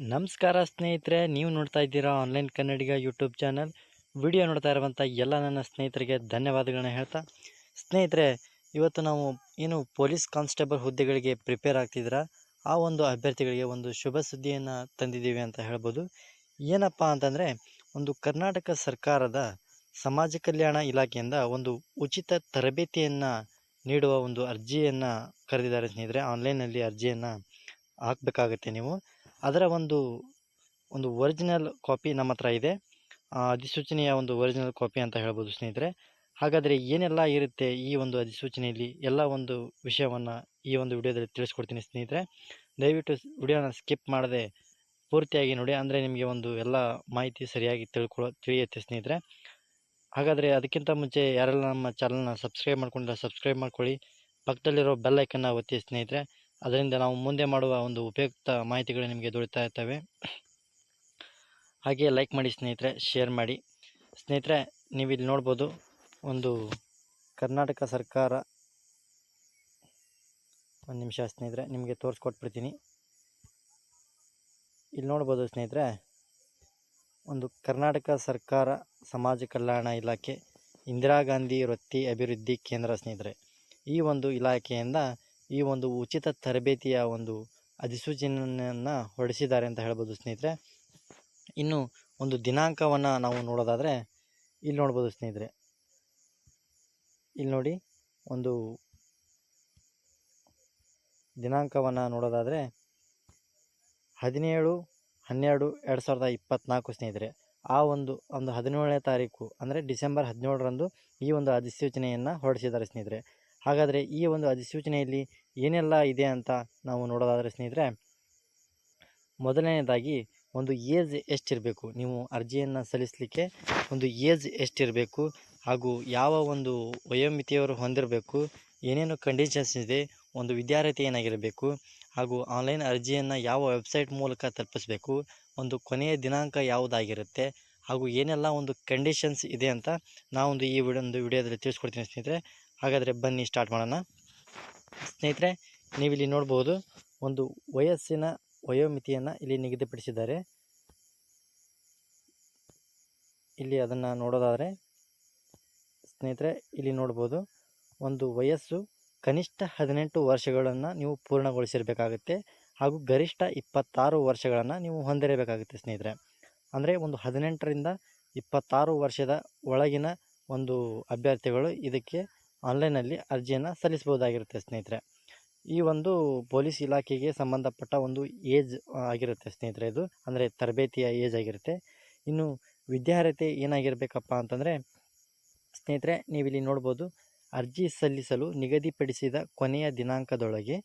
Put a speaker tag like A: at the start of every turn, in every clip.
A: ನಮಸ್ಕಾರ ಸ್ನೇಹಿತರೆ, ನೀವು ನೋಡ್ತಾ ಇದ್ದೀರಾ online Kannadiga YouTube channel video ನೋಡ್ತಾ ಇರುವಂಥ ಎಲ್ಲ ನನ್ನ ಸ್ನೇಹಿತರಿಗೆ ಧನ್ಯವಾದಗಳನ್ನ ಹೇಳ್ತಾ. ಸ್ನೇಹಿತರೆ, ಇವತ್ತು ನಾವು ಏನು ಪೊಲೀಸ್ ಕಾನ್ಸ್ಟೇಬಲ್ ಹುದ್ದೆಗಳಿಗೆ ಪ್ರಿಪೇರ್ ಆಗ್ತಿದ್ದೀರಾ? ಆ ಒಂದು ಅಭ್ಯರ್ಥಿಗಳಿಗೆ ಒಂದು ಶುಭ ಸುದ್ದಿಯನ್ನು ತಂದಿದ್ದೀವಿ ಅಂತ ಹೇಳ್ಬೋದು. ಏನಪ್ಪ ಅಂತಂದರೆ, ಒಂದು ಕರ್ನಾಟಕ ಸರ್ಕಾರದ ಸಮಾಜ ಕಲ್ಯಾಣ ಇಲಾಖೆಯಿಂದ ಒಂದು ಉಚಿತ ತರಬೇತಿಯನ್ನು ನೀಡುವ ಒಂದು ಅರ್ಜಿಯನ್ನು ಕರೆದಿದ್ದಾರೆ ಸ್ನೇಹಿತರೆ. ಆನ್ಲೈನಲ್ಲಿ ಅರ್ಜಿಯನ್ನು ಹಾಕಬೇಕಾಗತ್ತೆ ನೀವು. ಅದರ ಒಂದು ಒಂದು ಒರಿಜಿನಲ್ ಕಾಪಿ ನಮ್ಮ ಹತ್ರ ಇದೆ. ಅಧಿಸೂಚನೆಯ ಒಂದು ಒರಿಜಿನಲ್ ಕಾಪಿ ಅಂತ ಹೇಳ್ಬೋದು ಸ್ನೇಹಿತರೆ. ಹಾಗಾದರೆ ಏನೆಲ್ಲ ಇರುತ್ತೆ ಈ ಒಂದು ಅಧಿಸೂಚನೆಯಲ್ಲಿ? ಎಲ್ಲ ಒಂದು ವಿಷಯವನ್ನು ಈ ಒಂದು ವಿಡಿಯೋದಲ್ಲಿ ತಿಳಿಸ್ಕೊಡ್ತೀನಿ ಸ್ನೇಹಿತರೆ. ದಯವಿಟ್ಟು ವಿಡಿಯೋನ ಸ್ಕಿಪ್ ಮಾಡದೆ ಪೂರ್ತಿಯಾಗಿ ನೋಡಿ. ಅಂದರೆ ನಿಮಗೆ ಒಂದು ಎಲ್ಲ ಮಾಹಿತಿ ಸರಿಯಾಗಿ ತಿಳ್ಕೊಳ್ಳೋ ತಿಳಿಯುತ್ತೆ ಸ್ನೇಹಿತರೆ. ಹಾಗಾದರೆ ಅದಕ್ಕಿಂತ ಮುಂಚೆ ಯಾರೆಲ್ಲ ನಮ್ಮ ಚಾನಲ್ನ ಸಬ್ಸ್ಕ್ರೈಬ್ ಮಾಡ್ಕೊಂಡಿಲ್ಲ ಸಬ್ಸ್ಕ್ರೈಬ್ ಮಾಡ್ಕೊಳ್ಳಿ. ಪಕ್ಕದಲ್ಲಿರೋ ಬೆಲ್ ಐಕನ್ನ ಒತ್ತಿ ಸ್ನೇಹಿತರೆ. ಅದರಿಂದ ನಾವು ಮುಂದೆ ಮಾಡುವ ಒಂದು ಉಪಯುಕ್ತ ಮಾಹಿತಿಗಳು ನಿಮಗೆ ದೊರೀತಾ ಇರ್ತವೆ. ಹಾಗೆ ಲೈಕ್ ಮಾಡಿ ಸ್ನೇಹಿತರೆ ಶೇರ್ ಮಾಡಿ. ಸ್ನೇಹಿತರೆ ನೀವು ಇಲ್ಲಿ ನೋಡ್ಬೋದು ಒಂದು ಕರ್ನಾಟಕ ಸರ್ಕಾರ ಒಂದು ನಿಮಿಷ ಸ್ನೇಹಿತರೆ, ನಿಮಗೆ ತೋರಿಸ್ಕೊಟ್ಬಿಡ್ತೀನಿ. ಇಲ್ಲಿ ನೋಡ್ಬೋದು ಸ್ನೇಹಿತರೆ, ಒಂದು ಕರ್ನಾಟಕ ಸರ್ಕಾರ ಸಮಾಜ ಕಲ್ಯಾಣ ಇಲಾಖೆ ಇಂದಿರಾ ಗಾಂಧಿ ವೃತ್ತಿ ಅಭಿವೃದ್ಧಿ ಕೇಂದ್ರ ಸ್ನೇಹಿತರೆ. ಈ ಒಂದು ಇಲಾಖೆಯಿಂದ ಈ ಒಂದು ಉಚಿತ ತರಬೇತಿಯ ಒಂದು ಅಧಿಸೂಚನೆಯನ್ನು ಹೊರಡಿಸಿದ್ದಾರೆ ಅಂತ ಹೇಳ್ಬೋದು ಸ್ನೇಹಿತರೆ. ಇನ್ನು ಒಂದು ದಿನಾಂಕವನ್ನು ನಾವು ನೋಡೋದಾದರೆ ಇಲ್ಲಿ ನೋಡ್ಬೋದು ಸ್ನೇಹಿತರೆ. ಇಲ್ಲಿ ನೋಡಿ ಒಂದು ದಿನಾಂಕವನ್ನು ನೋಡೋದಾದರೆ ಹದಿನೇಳು, ಹನ್ನೆರಡು, ಎರಡು ಸಾವಿರದ ಇಪ್ಪತ್ತ್ನಾಲ್ಕು ಸ್ನೇಹಿತರೆ. ಆ ಒಂದು ಒಂದು ಹದಿನೇಳನೇ ತಾರೀಕು, ಅಂದರೆ ಡಿಸೆಂಬರ್ ಹದಿನೇಳರಂದು ಈ ಒಂದು ಅಧಿಸೂಚನೆಯನ್ನು ಹೊರಡಿಸಿದ್ದಾರೆ ಸ್ನೇಹಿತರೆ. ಹಾಗಾದರೆ ಈ ಒಂದು ಅಧಿಸೂಚನೆಯಲ್ಲಿ ಏನೆಲ್ಲ ಇದೆ ಅಂತ ನಾವು ನೋಡೋದಾದರೆ ಸ್ನೇಹಿತರೆ, ಮೊದಲನೇದಾಗಿ ಒಂದು ಏಜ್ ಎಷ್ಟಿರಬೇಕು, ನೀವು ಅರ್ಜಿಯನ್ನು ಸಲ್ಲಿಸಲಿಕ್ಕೆ ಒಂದು ಏಜ್ ಎಷ್ಟಿರಬೇಕು ಹಾಗೂ ಯಾವ ಒಂದು ವಯೋಮಿತಿಯವರು ಹೊಂದಿರಬೇಕು, ಏನೇನು ಕಂಡೀಷನ್ಸ್ ಇದೆ, ಒಂದು ವಿದ್ಯಾರ್ಥಿ ಏನಾಗಿರಬೇಕು ಹಾಗೂ ಆನ್ಲೈನ್ ಅರ್ಜಿಯನ್ನು ಯಾವ ವೆಬ್ಸೈಟ್ ಮೂಲಕ ತಲುಪಿಸಬೇಕು, ಒಂದು ಕೊನೆಯ ದಿನಾಂಕ ಯಾವುದಾಗಿರುತ್ತೆ ಹಾಗೂ ಏನೆಲ್ಲ ಒಂದು ಕಂಡೀಷನ್ಸ್ ಇದೆ ಅಂತ ನಾವೊಂದು ಈ ವಿಡಿಯೋ ಒಂದು ವಿಡಿಯೋದಲ್ಲಿ ತಿಳಿಸ್ಕೊಡ್ತೀನಿ ಸ್ನೇಹಿತರೆ. ಹಾಗಾದರೆ ಬನ್ನಿ ಸ್ಟಾರ್ಟ್ ಮಾಡೋಣ. ಸ್ನೇಹಿತರೆ, ನೀವಿಲ್ಲಿ ನೋಡ್ಬೋದು ಒಂದು ವಯಸ್ಸಿನ ವಯೋಮಿತಿಯನ್ನು ಇಲ್ಲಿ ನಿಗದಿಪಡಿಸಿದ್ದಾರೆ. ಇಲ್ಲಿ ಅದನ್ನು ನೋಡೋದಾದರೆ, ಸ್ನೇಹಿತರೆ, ಇಲ್ಲಿ ನೋಡ್ಬೋದು ಒಂದು ವಯಸ್ಸು ಕನಿಷ್ಠ ಹದಿನೆಂಟು ವರ್ಷಗಳನ್ನು ನೀವು ಪೂರ್ಣಗೊಳಿಸಿರಬೇಕಾಗುತ್ತೆ ಹಾಗೂ ಗರಿಷ್ಠ ಇಪ್ಪತ್ತಾರು ವರ್ಷಗಳನ್ನು ನೀವು ಹೊಂದಿರಬೇಕಾಗುತ್ತೆ ಸ್ನೇಹಿತರೆ. ಅಂದರೆ ಒಂದು ಹದಿನೆಂಟರಿಂದ ಇಪ್ಪತ್ತಾರು ವರ್ಷದ ಒಳಗಿನ ಒಂದು ಅಭ್ಯರ್ಥಿಗಳು ಇದಕ್ಕೆ ಆನ್ಲೈನಲ್ಲಿ ಅರ್ಜಿಯನ್ನು ಸಲ್ಲಿಸ್ಬೋದಾಗಿರುತ್ತೆ ಸ್ನೇಹಿತರೆ. ಈ ಒಂದು ಪೊಲೀಸ್ ಇಲಾಖೆಗೆ ಸಂಬಂಧಪಟ್ಟ ಒಂದು ಏಜ್ ಆಗಿರುತ್ತೆ, ಸ್ನೇಹಿತರೆ ಇದು. ಅಂದರೆ ತರಬೇತಿಯ ಏಜ್ ಆಗಿರುತ್ತೆ. ಇನ್ನು ವಿದ್ಯಾರ್ಹತೆ ಏನಾಗಿರಬೇಕಪ್ಪ ಅಂತಂದರೆ, ಸ್ನೇಹಿತರೆ, ನೀವಿಲ್ಲಿ ನೋಡ್ಬೋದು, ಅರ್ಜಿ ಸಲ್ಲಿಸಲು ನಿಗದಿಪಡಿಸಿದ ಕೊನೆಯ ದಿನಾಂಕದೊಳಗೆ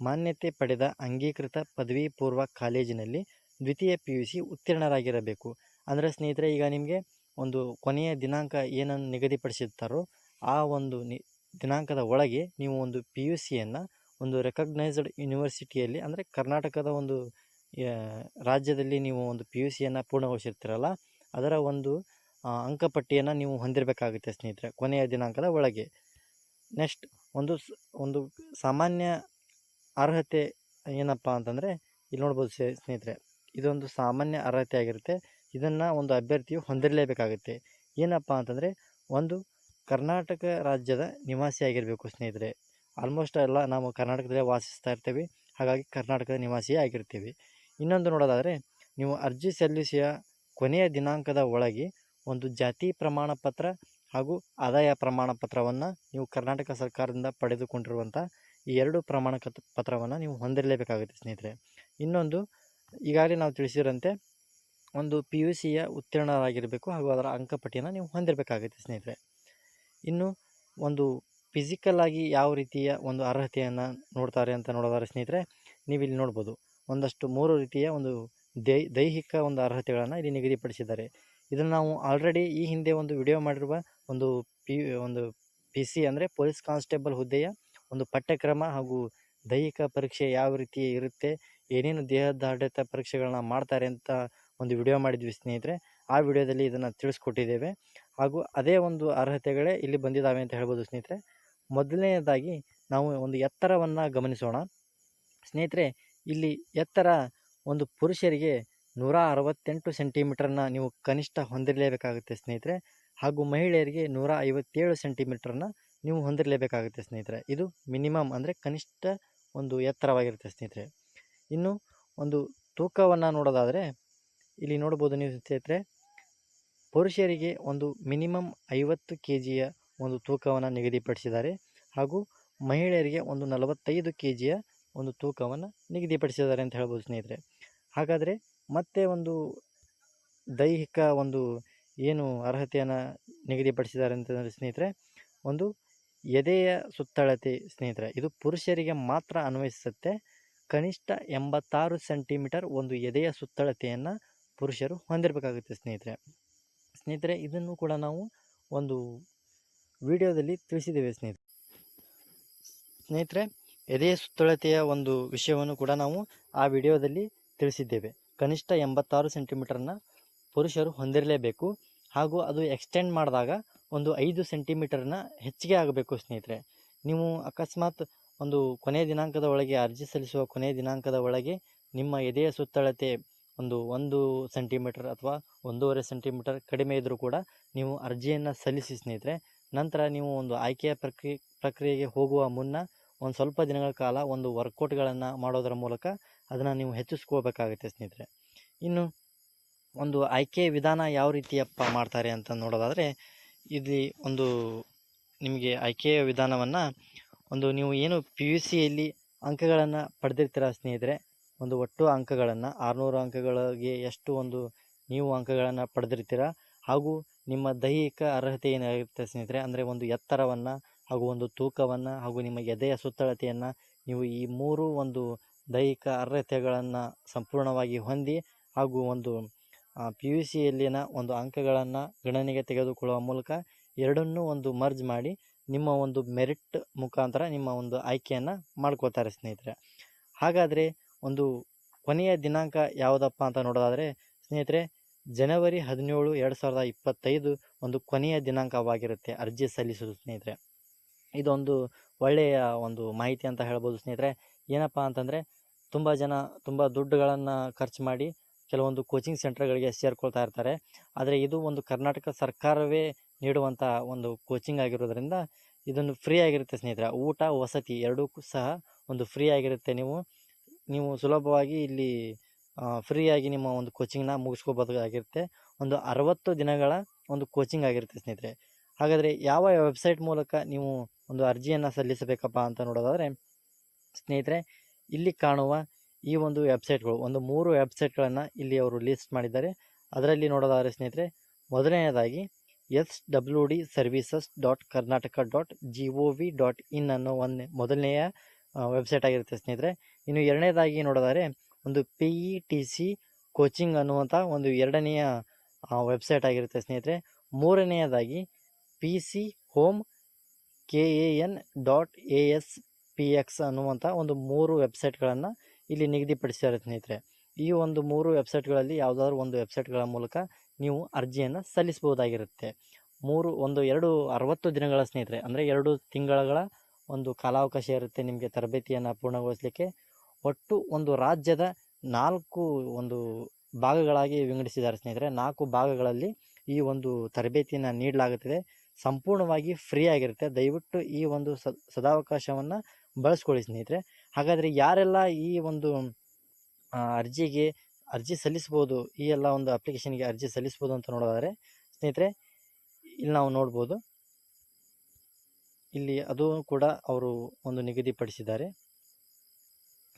A: ಮಾನ್ಯತೆ ಪಡೆದ ಅಂಗೀಕೃತ ಪದವಿ ಪೂರ್ವ ಕಾಲೇಜಿನಲ್ಲಿ ದ್ವಿತೀಯ ಪಿ ಯು ಸಿ ಉತ್ತೀರ್ಣರಾಗಿರಬೇಕು. ಅಂದರೆ ಸ್ನೇಹಿತರೆ, ಈಗ ನಿಮಗೆ ಒಂದು ಕೊನೆಯ ದಿನಾಂಕ ಏನನ್ನು ನಿಗದಿಪಡಿಸಿರ್ತಾರೋ ಆ ಒಂದು ನಿ, ದಿನಾಂಕದ ಒಳಗೆ ನೀವು ಒಂದು ಪಿ ಯು ಸಿಯನ್ನು ಒಂದು ರೆಕಗ್ನೈಸ್ಡ್ ಯೂನಿವರ್ಸಿಟಿಯಲ್ಲಿ ಅಂದರೆ ಕರ್ನಾಟಕದ ಒಂದು ರಾಜ್ಯದಲ್ಲಿ ನೀವು ಒಂದು ಪಿ ಯು ಸಿಯನ್ನು ಪೂರ್ಣಗೊಳಿಸಿರ್ತೀರಲ್ಲ, ಅದರ ಒಂದು ಅಂಕಪಟ್ಟಿಯನ್ನು ನೀವು ಹೊಂದಿರಬೇಕಾಗುತ್ತೆ ಸ್ನೇಹಿತರೆ, ಕೊನೆಯ ದಿನಾಂಕದ ಒಳಗೆ. ನೆಕ್ಸ್ಟ್ ಒಂದು ಒಂದು ಸಾಮಾನ್ಯ ಅರ್ಹತೆ ಏನಪ್ಪ ಅಂತಂದರೆ, ಇಲ್ಲಿ ನೋಡ್ಬೋದು ಸ್ನೇಹಿತರೆ, ಇದೊಂದು ಸಾಮಾನ್ಯ ಅರ್ಹತೆ ಆಗಿರುತ್ತೆ, ಇದನ್ನು ಒಂದು ಅಭ್ಯರ್ಥಿಯು ಹೊಂದಿರಲೇಬೇಕಾಗುತ್ತೆ. ಏನಪ್ಪ ಅಂತಂದರೆ, ಒಂದು ಕರ್ನಾಟಕ ರಾಜ್ಯದ ನಿವಾಸಿಯಾಗಿರಬೇಕು ಸ್ನೇಹಿತರೆ. ಆಲ್ಮೋಸ್ಟ್ ಎಲ್ಲ ನಾವು ಕರ್ನಾಟಕದಲ್ಲೇ ವಾಸಿಸ್ತಾ ಇರ್ತೀವಿ. ಹಾಗಾಗಿ ಕರ್ನಾಟಕದ ನಿವಾಸಿಯೇ ಆಗಿರ್ತೀವಿ. ಇನ್ನೊಂದು ನೋಡೋದಾದರೆ, ನೀವು ಅರ್ಜಿ ಸಲ್ಲಿಸಿಯ ಕೊನೆಯ ದಿನಾಂಕದ ಒಳಗೆ ಒಂದು ಜಾತಿ ಪ್ರಮಾಣ ಪತ್ರ ಹಾಗೂ ಆದಾಯ ಪ್ರಮಾಣ ಪತ್ರವನ್ನು ನೀವು ಕರ್ನಾಟಕ ಸರ್ಕಾರದಿಂದ ಪಡೆದುಕೊಂಡಿರುವಂಥ ಈ ಎರಡು ಪ್ರಮಾಣ ಪತ್ರವನ್ನು ನೀವು ಹೊಂದಿರಲೇಬೇಕಾಗುತ್ತೆ ಸ್ನೇಹಿತರೆ. ಇನ್ನೊಂದು, ಈಗಾಗಲೇ ನಾವು ತಿಳಿಸಿರಂತೆ ಒಂದು ಪಿ ಯು ಸಿಯ ಉತ್ತೀರ್ಣರಾಗಿರಬೇಕು ಹಾಗೂ ಅದರ ಅಂಕಪಟ್ಟಿಯನ್ನು ನೀವು ಹೊಂದಿರಬೇಕಾಗುತ್ತೆ ಸ್ನೇಹಿತರೆ. ಇನ್ನು ಒಂದು ಫಿಸಿಕಲ್ ಆಗಿ ಯಾವ ರೀತಿಯ ಒಂದು ಅರ್ಹತೆಯನ್ನು ನೋಡ್ತಾರೆ ಅಂತ ನೋಡೋದಾದ್ರೆ ಸ್ನೇಹಿತರೆ ನೀವು ಇಲ್ಲಿ ನೋಡ್ಬೋದು. ಒಂದಷ್ಟು ಮೂರು ರೀತಿಯ ಒಂದು ದೈಹಿಕ ಒಂದು ಅರ್ಹತೆಗಳನ್ನು ಇಲ್ಲಿ ನಿಗದಿಪಡಿಸಿದ್ದಾರೆ. ಇದನ್ನು ನಾವು ಆಲ್ರೆಡಿ ಈ ಹಿಂದೆ ಒಂದು ವಿಡಿಯೋ ಮಾಡಿರುವ ಒಂದು ಪಿ ಒಂದು ಪಿ ಸಿ ಅಂದರೆ ಪೊಲೀಸ್ ಕಾನ್ಸ್ಟೇಬಲ್ ಹುದ್ದೆಯ ಒಂದು ಪಠ್ಯಕ್ರಮ ಹಾಗೂ ದೈಹಿಕ ಪರೀಕ್ಷೆ ಯಾವ ರೀತಿ ಇರುತ್ತೆ, ಏನೇನು ದೇಹದಾಢ್ಯತ ಪರೀಕ್ಷೆಗಳನ್ನ ಮಾಡ್ತಾರೆ ಅಂತ ಒಂದು ವಿಡಿಯೋ ಮಾಡಿದ್ವಿ ಸ್ನೇಹಿತರೆ. ಆ ವಿಡಿಯೋದಲ್ಲಿ ಇದನ್ನು ತಿಳಿಸ್ಕೊಟ್ಟಿದ್ದೇವೆ. ಹಾಗೂ ಅದೇ ಒಂದು ಅರ್ಹತೆಗಳೇ ಇಲ್ಲಿ ಬಂದಿದ್ದಾವೆ ಅಂತ ಹೇಳ್ಬೋದು ಸ್ನೇಹಿತರೆ. ಮೊದಲನೆಯದಾಗಿ ನಾವು ಒಂದು ಎತ್ತರವನ್ನು ಗಮನಿಸೋಣ. ಸ್ನೇಹಿತರೆ, ಇಲ್ಲಿ ಎತ್ತರ ಒಂದು ಪುರುಷರಿಗೆ ನೂರ ಅರವತ್ತೆಂಟು ಸೆಂಟಿಮೀಟರ್ನ ನೀವು ಕನಿಷ್ಠ ಹೊಂದಿರಲೇಬೇಕಾಗುತ್ತೆ ಸ್ನೇಹಿತರೆ. ಹಾಗೂ ಮಹಿಳೆಯರಿಗೆ ನೂರ ಐವತ್ತೇಳು ಸೆಂಟಿಮೀಟರ್ನ ನೀವು ಹೊಂದಿರಲೇಬೇಕಾಗುತ್ತೆ ಸ್ನೇಹಿತರೆ. ಇದು ಮಿನಿಮಮ್ ಅಂದರೆ ಕನಿಷ್ಠ ಒಂದು ಎತ್ತರವಾಗಿರುತ್ತೆ ಸ್ನೇಹಿತರೆ. ಇನ್ನು ಒಂದು ತೂಕವನ್ನು ನೋಡೋದಾದರೆ, ಇಲ್ಲಿ ನೋಡ್ಬೋದು ನೀವು ಸ್ನೇಹಿತರೆ ಪುರುಷರಿಗೆ ಒಂದು ಮಿನಿಮಮ್ ಐವತ್ತು ಕೆ ಜಿಯ ಒಂದು ತೂಕವನ್ನು ನಿಗದಿಪಡಿಸಿದ್ದಾರೆ ಹಾಗೂ ಮಹಿಳೆಯರಿಗೆ ಒಂದು ನಲವತ್ತೈದು ಕೆ ಜಿಯ ಒಂದು ತೂಕವನ್ನು ನಿಗದಿಪಡಿಸಿದ್ದಾರೆ ಅಂತ ಹೇಳ್ಬೋದು ಸ್ನೇಹಿತರೆ. ಹಾಗಾದರೆ ಮತ್ತೆ ಒಂದು ದೈಹಿಕ ಒಂದು ಏನು ಅರ್ಹತೆಯನ್ನು ನಿಗದಿಪಡಿಸಿದ್ದಾರೆ ಅಂತಂದರೆ ಸ್ನೇಹಿತರೆ, ಒಂದು ಎದೆಯ ಸುತ್ತಳತೆ ಸ್ನೇಹಿತರೆ, ಇದು ಪುರುಷರಿಗೆ ಮಾತ್ರ ಅನ್ವಯಿಸುತ್ತೆ. ಕನಿಷ್ಠ ಎಂಬತ್ತಾರು ಸೆಂಟಿಮೀಟರ್ ಒಂದು ಎದೆಯ ಸುತ್ತಳತೆಯನ್ನು ಪುರುಷರು ಹೊಂದಿರಬೇಕಾಗುತ್ತೆ ಸ್ನೇಹಿತರೆ. ಸ್ನೇಹಿತರೆ, ಇದನ್ನು ಕೂಡ ನಾವು ಒಂದು ವಿಡಿಯೋದಲ್ಲಿ ತಿಳಿಸಿದ್ದೇವೆ ಸ್ನೇಹಿತರೆ. ಸ್ನೇಹಿತರೆ ಎದೆಯ ಸುತ್ತಳತೆಯ ಒಂದು ವಿಷಯವನ್ನು ಕೂಡ ನಾವು ಆ ವಿಡಿಯೋದಲ್ಲಿ ತಿಳಿಸಿದ್ದೇವೆ. ಕನಿಷ್ಠ ಎಂಬತ್ತಾರು ಸೆಂಟಿಮೀಟರ್ನ ಪುರುಷರು ಹೊಂದಿರಲೇಬೇಕು. ಹಾಗೂ ಅದು ಎಕ್ಸ್ಟೆಂಡ್ ಮಾಡಿದಾಗ ಒಂದು ಐದು ಸೆಂಟಿಮೀಟರ್ನ ಹೆಚ್ಚಿಗೆ ಆಗಬೇಕು ಸ್ನೇಹಿತರೆ. ನೀವು ಅಕಸ್ಮಾತ್ ಒಂದು ಕೊನೆಯ ದಿನಾಂಕದ ಒಳಗೆ ಅರ್ಜಿ ಸಲ್ಲಿಸುವ ಕೊನೆಯ ದಿನಾಂಕದ ಒಳಗೆ ನಿಮ್ಮ ಎದೆಯ ಸುತ್ತಳತೆ ಒಂದು ಒಂದು ಸೆಂಟಿಮೀಟರ್ ಅಥವಾ ಒಂದೂವರೆ ಸೆಂಟಿಮೀಟರ್ ಕಡಿಮೆ ಇದ್ದರೂ ಕೂಡ ನೀವು ಅರ್ಜಿಯನ್ನು ಸಲ್ಲಿಸಿ ಸ್ನೇಹಿತರೆ, ನಂತರ ನೀವು ಒಂದು ಆಯ್ಕೆಯ ಪ್ರಕ್ರಿಯೆ ಪ್ರಕ್ರಿಯೆಗೆ ಹೋಗುವ ಮುನ್ನ ಒಂದು ಸ್ವಲ್ಪ ದಿನಗಳ ಕಾಲ ಒಂದು ವರ್ಕೌಟ್ಗಳನ್ನು ಮಾಡೋದರ ಮೂಲಕ ಅದನ್ನು ನೀವು ಹೆಚ್ಚಿಸ್ಕೋಬೇಕಾಗುತ್ತೆ ಸ್ನೇಹಿತರೆ. ಇನ್ನು ಒಂದು ಆಯ್ಕೆ ವಿಧಾನ ಯಾವ ರೀತಿಯಪ್ಪ ಮಾಡ್ತಾರೆ ಅಂತ ನೋಡೋದಾದರೆ, ಇಲ್ಲಿ ಒಂದು ನಿಮಗೆ ಆಯ್ಕೆಯ ವಿಧಾನವನ್ನು ಒಂದು ನೀವು ಏನು ಪಿ ಯು ಸಿಯಲ್ಲಿ ಅಂಕಗಳನ್ನು ಪಡೆದಿರ್ತೀರ ಸ್ನೇಹಿತರೆ ಒಂದು ಒಟ್ಟು ಅಂಕಗಳನ್ನು, ಆರುನೂರು ಅಂಕಗಳಿಗೆ ಎಷ್ಟು ಒಂದು ನೀವು ಅಂಕಗಳನ್ನು ಪಡೆದಿರ್ತೀರ? ಹಾಗೂ ನಿಮ್ಮ ದೈಹಿಕ ಅರ್ಹತೆ ಏನಾಗಿರುತ್ತೆ ಸ್ನೇಹಿತರೆ? ಅಂದರೆ ಒಂದು ಎತ್ತರವನ್ನು, ಹಾಗೂ ಒಂದು ತೂಕವನ್ನು, ಹಾಗೂ ನಿಮ್ಮ ಎದೆಯ ಸುತ್ತಳತೆಯನ್ನು ನೀವು ಈ ಮೂರು ಒಂದು ದೈಹಿಕ ಅರ್ಹತೆಗಳನ್ನು ಸಂಪೂರ್ಣವಾಗಿ ಹೊಂದಿ, ಹಾಗೂ ಒಂದು ಪಿ ಯು ಸಿಯಲ್ಲಿನ ಒಂದು ಅಂಕಗಳನ್ನು ಗಣನೆಗೆ ತೆಗೆದುಕೊಳ್ಳುವ ಮೂಲಕ ಎರಡನ್ನೂ ಒಂದು ಮರ್ಜ್ ಮಾಡಿ ನಿಮ್ಮ ಒಂದು ಮೆರಿಟ್ ಮುಖಾಂತರ ನಿಮ್ಮ ಒಂದು ಆಯ್ಕೆಯನ್ನು ಮಾಡ್ಕೋತಾರೆ ಸ್ನೇಹಿತರೆ. ಹಾಗಾದರೆ ಒಂದು ಕೊನೆಯ ದಿನಾಂಕ ಯಾವುದಪ್ಪ ಅಂತ ನೋಡೋದಾದರೆ, ಸ್ನೇಹಿತರೆ, ಜನವರಿ ಹದಿನೇಳು ಎರಡು ಸಾವಿರದ ಇಪ್ಪತ್ತೈದು ಒಂದು ಕೊನೆಯ ದಿನಾಂಕವಾಗಿರುತ್ತೆ ಅರ್ಜಿ ಸಲ್ಲಿಸೋದು ಸ್ನೇಹಿತರೆ. ಇದೊಂದು ಒಳ್ಳೆಯ ಒಂದು ಮಾಹಿತಿ ಅಂತ ಹೇಳ್ಬೋದು, ಸ್ನೇಹಿತರೆ. ಏನಪ್ಪ ಅಂತಂದರೆ, ತುಂಬ ಜನ ತುಂಬ ದುಡ್ಡುಗಳನ್ನು ಖರ್ಚು ಮಾಡಿ ಕೆಲವೊಂದು ಕೋಚಿಂಗ್ ಸೆಂಟರ್ಗಳಿಗೆ ಸೇರ್ಕೊಳ್ತಾ ಇರ್ತಾರೆ. ಆದರೆ ಇದು ಒಂದು ಕರ್ನಾಟಕ ಸರ್ಕಾರವೇ ನೀಡುವಂಥ ಒಂದು ಕೋಚಿಂಗ್ ಆಗಿರೋದ್ರಿಂದ ಇದೊಂದು ಫ್ರೀ ಆಗಿರುತ್ತೆ, ಸ್ನೇಹಿತರೆ. ಊಟ, ವಸತಿ ಎರಡಕ್ಕೂ ಸಹ ಒಂದು ಫ್ರೀ ಆಗಿರುತ್ತೆ ನೀವು. ನೀವು ಸುಲಭವಾಗಿ ಇಲ್ಲಿ ಫ್ರೀಯಾಗಿ ನಿಮ್ಮ ಒಂದು ಕೋಚಿಂಗ್ನ ಮುಗಿಸ್ಕೋಬೋದಾಗಿರುತ್ತೆ ಒಂದು ಅರವತ್ತು ದಿನಗಳ ಒಂದು ಕೋಚಿಂಗ್ ಆಗಿರುತ್ತೆ ಸ್ನೇಹಿತರೆ. ಹಾಗಾದರೆ ಯಾವ ವೆಬ್ಸೈಟ್ ಮೂಲಕ ನೀವು ಒಂದು ಅರ್ಜಿಯನ್ನು ಸಲ್ಲಿಸಬೇಕಪ್ಪ ಅಂತ ನೋಡೋದಾದರೆ, ಸ್ನೇಹಿತರೆ, ಇಲ್ಲಿ ಕಾಣುವ ಈ ಒಂದು ವೆಬ್ಸೈಟ್ಗಳು ಒಂದು ಮೂರು ವೆಬ್ಸೈಟ್ಗಳನ್ನು ಇಲ್ಲಿ ಅವರು ಲಿಸ್ಟ್ ಮಾಡಿದ್ದಾರೆ. ಅದರಲ್ಲಿ ನೋಡೋದಾದರೆ ಸ್ನೇಹಿತರೆ ಮೊದಲನೆಯದಾಗಿ S W D services dot Karnataka dot G O V dot in ಅನ್ನೋ ಒಂದು, ಮೊದಲನೆಯ ವೆಬ್ಸೈಟ್ ಆಗಿರುತ್ತೆ ಸ್ನೇಹಿತರೆ. ಇನ್ನು ಎರಡನೇದಾಗಿ ನೋಡೋದಾದರೆ, ಒಂದು P E T C coaching ಅನ್ನುವಂಥ ಒಂದು ಎರಡನೆಯ ವೆಬ್ಸೈಟ್ ಆಗಿರುತ್ತೆ ಸ್ನೇಹಿತರೆ. ಮೂರನೆಯದಾಗಿ P C home K A N dot A S P X ಅನ್ನುವಂಥ ಒಂದು ಮೂರು ವೆಬ್ಸೈಟ್ಗಳನ್ನು ಇಲ್ಲಿ ನಿಗದಿಪಡಿಸಿದ್ದಾರೆ ಸ್ನೇಹಿತರೆ. ಈ ಒಂದು ಮೂರು ವೆಬ್ಸೈಟ್ಗಳಲ್ಲಿ ಯಾವುದಾದ್ರೂ ಒಂದು ವೆಬ್ಸೈಟ್ಗಳ ಮೂಲಕ ನೀವು ಅರ್ಜಿಯನ್ನು ಸಲ್ಲಿಸಬಹುದಾಗಿರುತ್ತೆ. ಮೂರು, ಒಂದು, ಎರಡು, ಅರವತ್ತು ದಿನಗಳ ಸ್ನೇಹಿತರೆ, ಅಂದರೆ ಎರಡು ತಿಂಗಳ ಒಂದು ಕಾಲಾವಕಾಶ ಇರುತ್ತೆ ನಿಮಗೆ ತರಬೇತಿಯನ್ನು ಪೂರ್ಣಗೊಳಿಸಲಿಕ್ಕೆ. ಒಟ್ಟು ಒಂದು ರಾಜ್ಯದ ನಾಲ್ಕು ಒಂದು ಭಾಗಗಳಾಗಿ ವಿಂಗಡಿಸಿದ್ದಾರೆ ಸ್ನೇಹಿತರೆ. ನಾಲ್ಕು ಭಾಗಗಳಲ್ಲಿ ಈ ಒಂದು ತರಬೇತಿಯನ್ನು ನೀಡಲಾಗುತ್ತದೆ. ಸಂಪೂರ್ಣವಾಗಿ ಫ್ರೀ ಆಗಿರುತ್ತೆ. ದಯವಿಟ್ಟು ಈ ಒಂದು ಸದಾವಕಾಶವನ್ನು ಬಳಸ್ಕೊಳ್ಳಿ ಸ್ನೇಹಿತರೆ. ಹಾಗಾದರೆ ಯಾರೆಲ್ಲ ಈ ಒಂದು ಅರ್ಜಿಗೆ ಅರ್ಜಿ ಸಲ್ಲಿಸ್ಬೋದು, ಈ ಎಲ್ಲ ಒಂದು ಅಪ್ಲಿಕೇಶನ್ಗೆ ಅರ್ಜಿ ಸಲ್ಲಿಸ್ಬೋದು ಅಂತ ನೋಡೋದಾದರೆ, ಸ್ನೇಹಿತರೆ, ಇಲ್ಲಿ ನಾವು ನೋಡ್ಬೋದು. ಇಲ್ಲಿ ಅದು ಕೂಡ ಅವರು ಒಂದು ನಿಗದಿಪಡಿಸಿದ್ದಾರೆ.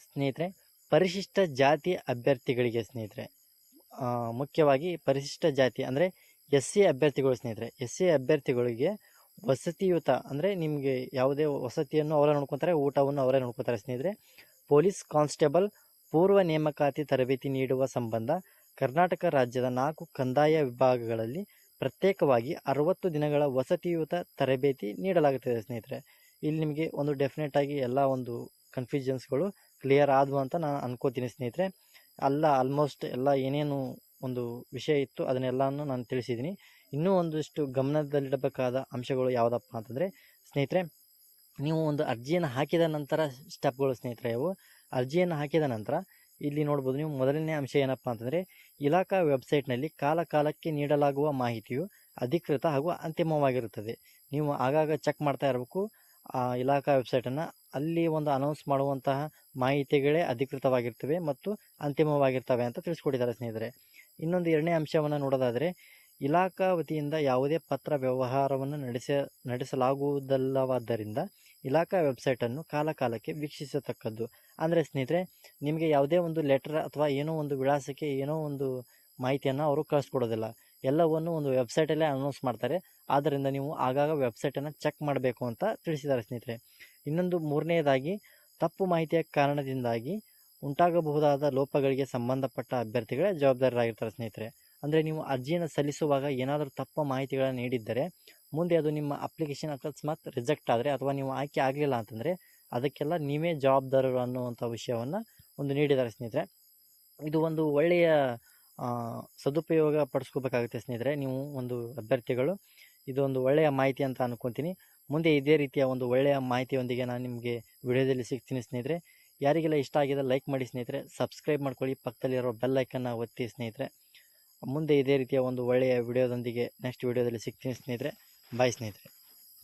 A: ಸ್ನೇಹಿತರೆ, ಪರಿಶಿಷ್ಟ ಜಾತಿ ಅಭ್ಯರ್ಥಿಗಳಿಗೆ ಸ್ನೇಹಿತರೆ ಮುಖ್ಯವಾಗಿ ಪರಿಶಿಷ್ಟ ಜಾತಿ ಅಂದರೆ ಎಸ್ ಸಿ ಅಭ್ಯರ್ಥಿಗಳು ಸ್ನೇಹಿತರೆ. ಎಸ್ ಸಿ ಅಭ್ಯರ್ಥಿಗಳಿಗೆ ವಸತಿಯುತ ಅಂದರೆ ನಿಮಗೆ ಯಾವುದೇ ವಸತಿಯನ್ನು ಅವರೇ ನೋಡ್ಕೊತಾರೆ, ಊಟವನ್ನು ಅವರೇ ನೋಡ್ಕೊತಾರೆ ಸ್ನೇಹಿತರೆ. ಪೊಲೀಸ್ ಕಾನ್ಸ್ಟೇಬಲ್ ಪೂರ್ವ ನೇಮಕಾತಿ ತರಬೇತಿ ನೀಡುವ ಸಂಬಂಧ ಕರ್ನಾಟಕ ರಾಜ್ಯದ ನಾಲ್ಕು ಕಂದಾಯ ವಿಭಾಗಗಳಲ್ಲಿ ಪ್ರತ್ಯೇಕವಾಗಿ ಅರವತ್ತು ದಿನಗಳ ವಸತಿಯುತ ತರಬೇತಿ ನೀಡಲಾಗುತ್ತದೆ ಸ್ನೇಹಿತರೆ. ಇಲ್ಲಿ ನಿಮಗೆ ಒಂದು ಡೆಫಿನೆಟ್ ಆಗಿ ಎಲ್ಲ ಒಂದು ಕನ್ಫ್ಯೂಷನ್ಸ್ಗಳು ಕ್ಲಿಯರ್ ಆದವು ಅಂತ ನಾನು ಅನ್ಕೋತೀನಿ ಸ್ನೇಹಿತರೆ. ಅಲ್ಲ ಆಲ್ಮೋಸ್ಟ್ ಎಲ್ಲ ಏನೇನು ಒಂದು ವಿಷಯ ಇತ್ತು ಅದನ್ನೆಲ್ಲನೂ ನಾನು ತಿಳಿಸಿದ್ದೀನಿ ಇನ್ನೂ ಒಂದಿಷ್ಟು ಗಮನದಲ್ಲಿಡಬೇಕಾದ ಅಂಶಗಳು ಯಾವುದಪ್ಪ ಅಂತಂದರೆ, ಸ್ನೇಹಿತರೆ, ನೀವು ಒಂದು ಅರ್ಜಿಯನ್ನು ಹಾಕಿದ ನಂತರ ಸ್ಟೆಪ್ಗಳು ಸ್ನೇಹಿತರೆ ಅವು ಅರ್ಜಿಯನ್ನು ಹಾಕಿದ ನಂತರ ಇಲ್ಲಿ ನೋಡ್ಬೋದು ನೀವು ಮೊದಲನೇ ಅಂಶ ಏನಪ್ಪ ಅಂತಂದರೆ, ಇಲಾಖಾ ವೆಬ್ಸೈಟ್ನಲ್ಲಿ ಕಾಲ ಕಾಲಕ್ಕೆ ನೀಡಲಾಗುವ ಮಾಹಿತಿಯು ಅಧಿಕೃತ ಹಾಗೂ ಅಂತಿಮವಾಗಿರುತ್ತದೆ. ನೀವು ಆಗಾಗ ಚೆಕ್ ಮಾಡ್ತಾ ಇರಬೇಕು. ಆ ಇಲಾಖಾ ವೆಬ್ಸೈಟನ್ನು ಅಲ್ಲಿ ಒಂದು ಅನೌನ್ಸ್ ಮಾಡುವಂತಹ ಮಾಹಿತಿಗಳೇ ಅಧಿಕೃತವಾಗಿರ್ತವೆ ಮತ್ತು ಅಂತಿಮವಾಗಿರ್ತವೆ ಅಂತ ತಿಳಿಸ್ಕೊಟ್ಟಿದ್ದಾರೆ ಸ್ನೇಹಿತರೆ. ಇನ್ನೊಂದು ಎರಡನೇ ಅಂಶವನ್ನು ನೋಡೋದಾದರೆ, ಇಲಾಖಾ ವತಿಯಿಂದ ಯಾವುದೇ ಪತ್ರ ವ್ಯವಹಾರವನ್ನು ನಡೆಸ, ನಡೆಸಲಾಗುವುದಲ್ಲವಾದ್ದರಿಂದ ಇಲಾಖಾ ವೆಬ್ಸೈಟನ್ನು ಕಾಲ ಕಾಲಕ್ಕೆ ವೀಕ್ಷಿಸತಕ್ಕದ್ದು. ಅಂದರೆ ಸ್ನೇಹಿತರೆ, ನಿಮಗೆ ಯಾವುದೇ ಒಂದು ಲೆಟರ್ ಅಥವಾ ಏನೋ ಒಂದು ವಿಳಾಸಕ್ಕೆ ಏನೋ ಒಂದು ಮಾಹಿತಿಯನ್ನು ಅವರು ಕಳಿಸ್ಕೊಡೋದಿಲ್ಲ. ಎಲ್ಲವನ್ನು ಒಂದು ವೆಬ್ಸೈಟಲ್ಲೇ ಅನೌನ್ಸ್ ಮಾಡ್ತಾರೆ. ಆದ್ದರಿಂದ ನೀವು ಆಗಾಗ ವೆಬ್ಸೈಟನ್ನು ಚೆಕ್ ಮಾಡಬೇಕು ಅಂತ ತಿಳಿಸಿದ್ದಾರೆ ಸ್ನೇಹಿತರೆ. ಇನ್ನೊಂದು ಮೂರನೆಯದಾಗಿ ತಪ್ಪು ಮಾಹಿತಿಯ ಕಾರಣದಿಂದಾಗಿ ಉಂಟಾಗಬಹುದಾದ ಲೋಪಗಳಿಗೆ ಸಂಬಂಧಪಟ್ಟ ಅಭ್ಯರ್ಥಿಗಳೇ ಜವಾಬ್ದಾರರಾಗಿರ್ತಾರೆ ಸ್ನೇಹಿತರೆ. ಅಂದರೆ ನೀವು ಅರ್ಜಿಯನ್ನು ಸಲ್ಲಿಸುವಾಗ ಏನಾದರೂ ತಪ್ಪು ಮಾಹಿತಿಗಳನ್ನು ನೀಡಿದ್ದರೆ ಮುಂದೆ ಅದು ನಿಮ್ಮ ಅಪ್ಲಿಕೇಶನ್ ಅಕಸ್ಮಾತ್ ರಿಜೆಕ್ಟ್ ಆದರೆ ಅಥವಾ ನೀವು ಆಯ್ಕೆ ಆಗಲಿಲ್ಲ ಅಂತಂದರೆ ಅದಕ್ಕೆಲ್ಲ ನೀವೇ ಜವಾಬ್ದಾರರು ಅನ್ನುವಂಥ ವಿಷಯವನ್ನು ಒಂದು ನೀಡಿದ್ದಾರೆ ಸ್ನೇಹಿತರೆ. ಇದು ಒಂದು ಒಳ್ಳೆಯ ಸದುಪಯೋಗ ಪಡಿಸ್ಕೋಬೇಕಾಗುತ್ತೆ ಸ್ನೇಹಿತರೆ. ನೀವು ಒಂದು ಅಭ್ಯರ್ಥಿಗಳು ಇದೊಂದು ಒಳ್ಳೆಯ ಮಾಹಿತಿ ಅಂತ ಅಂದ್ಕೊತೀನಿ ಮುಂದೆ ಇದೇ ರೀತಿಯ ಒಂದು ಒಳ್ಳೆಯ ಮಾಹಿತಿಯೊಂದಿಗೆ ನಾನು ನಿಮಗೆ ವಿಡಿಯೋದಲ್ಲಿ ಸಿಗ್ತೀನಿ ಸ್ನೇಹಿತರೆ. ಯಾರಿಗೆಲ್ಲ ಇಷ್ಟ ಆಗಿದೆ ಲೈಕ್ ಮಾಡಿ ಸ್ನೇಹಿತರೆ. ಸಬ್ಸ್ಕ್ರೈಬ್ ಮಾಡ್ಕೊಳ್ಳಿ. ಪಕ್ಕದಲ್ಲಿರೋ ಬೆಲ್ಲೈಕನ್ನು ಒತ್ತಿ ಸ್ನೇಹಿತರೆ. ಮುಂದೆ ಇದೇ ರೀತಿಯ ಒಂದು ಒಳ್ಳೆಯ ವಿಡಿಯೋದೊಂದಿಗೆ ನೆಕ್ಸ್ಟ್ ವಿಡಿಯೋದಲ್ಲಿ ಸಿಗ್ತೀನಿ ಸ್ನೇಹಿತರೆ. ಬಾಯ್ ಸ್ನೇಹಿತರೆ.